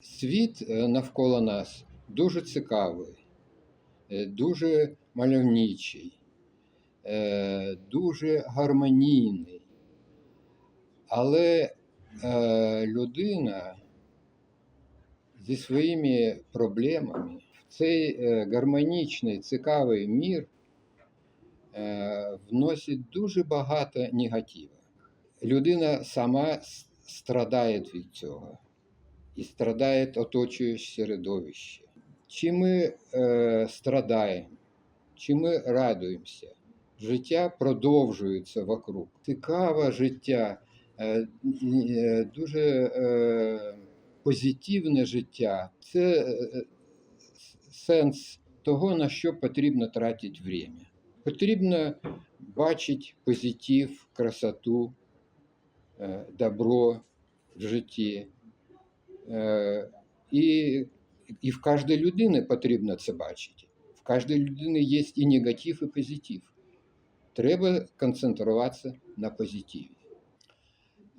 Світ е, навколо нас дуже цікавий, е, дуже мальовничий, е, дуже гармонійний. Але людина зі своїми проблемами в цей гармонічний, цікавий мір вносить дуже багато негативу. Людина сама страдає від цього і страдає оточуюче середовище. Чи ми е, страдаємо, чи ми радуємося? Життя продовжується вокруг. Цікаве життя, е, е, дуже е, позитивне життя. Це е, сенс того, на що потрібно тратити время. Потрібно бачити позитив, красоту, е, добро в житті. І, і в кожній людини потрібно це бачити. В кожній людини є і негатив, і позитив. Треба концентруватися на позитиві.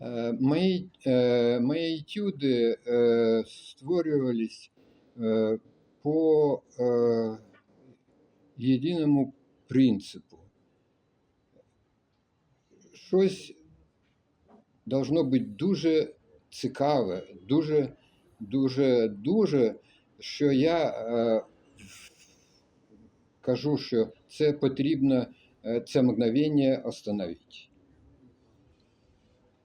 Е, Мої, е, мої етюди створювались по єдиному принципу. Щось должно бути дуже цікаве, дуже, дуже, дуже, що я е, кажу, що це потрібно е, це мгновення остановити.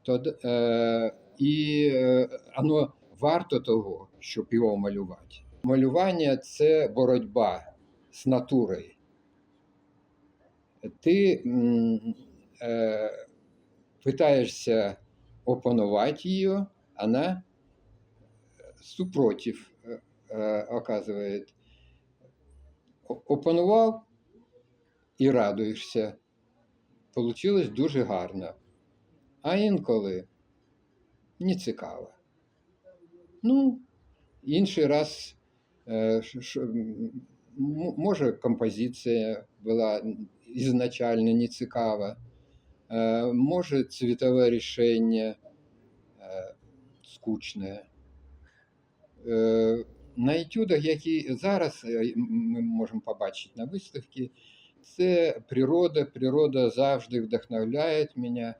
Тод, е, і е, воно варто того, щоб його малювати. Малювання це боротьба з натурою. Ти е, питаєшся опанувати її, вона супротив е, е, оказує. О- Опанував і радуєшся. Получилось дуже гарно. А інколи не цікаво. Ну, інший раз, е, може, композиція була ізначально не цікава, може, цвітове рішення скучне. Е, На етюдах, які зараз е, ми можемо побачити на виставці, це природа. Природа завжди вдохновляє мене.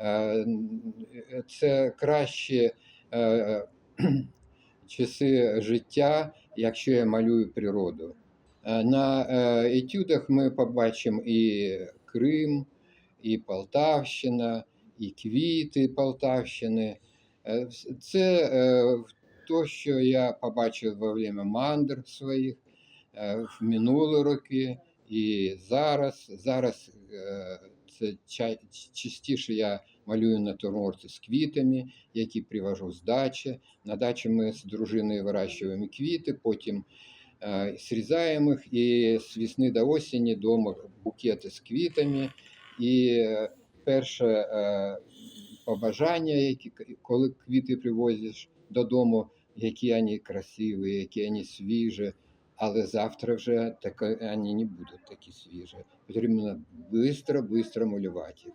Е, Це кращі часи життя, якщо я малюю природу. На етюдах ми побачимо і Крим, і Полтавщина, і квіти Полтавщини. Це то, що я побачив во время мандр своїх е, в минулі роки і зараз. Зараз е, це частіше я малюю натюрморти з квітами, які привожу з дачі. На дачі ми з дружиною вирощуємо квіти, потім е, срізаємо їх і з весни до осені вдома букети з квітами. І перше побажання, які, коли квіти привозиш додому, які вони красиві, які вони свіжі. Але завтра вже так, вони не будуть такі свіжі. Потрібно швидко, швидко малювати їх.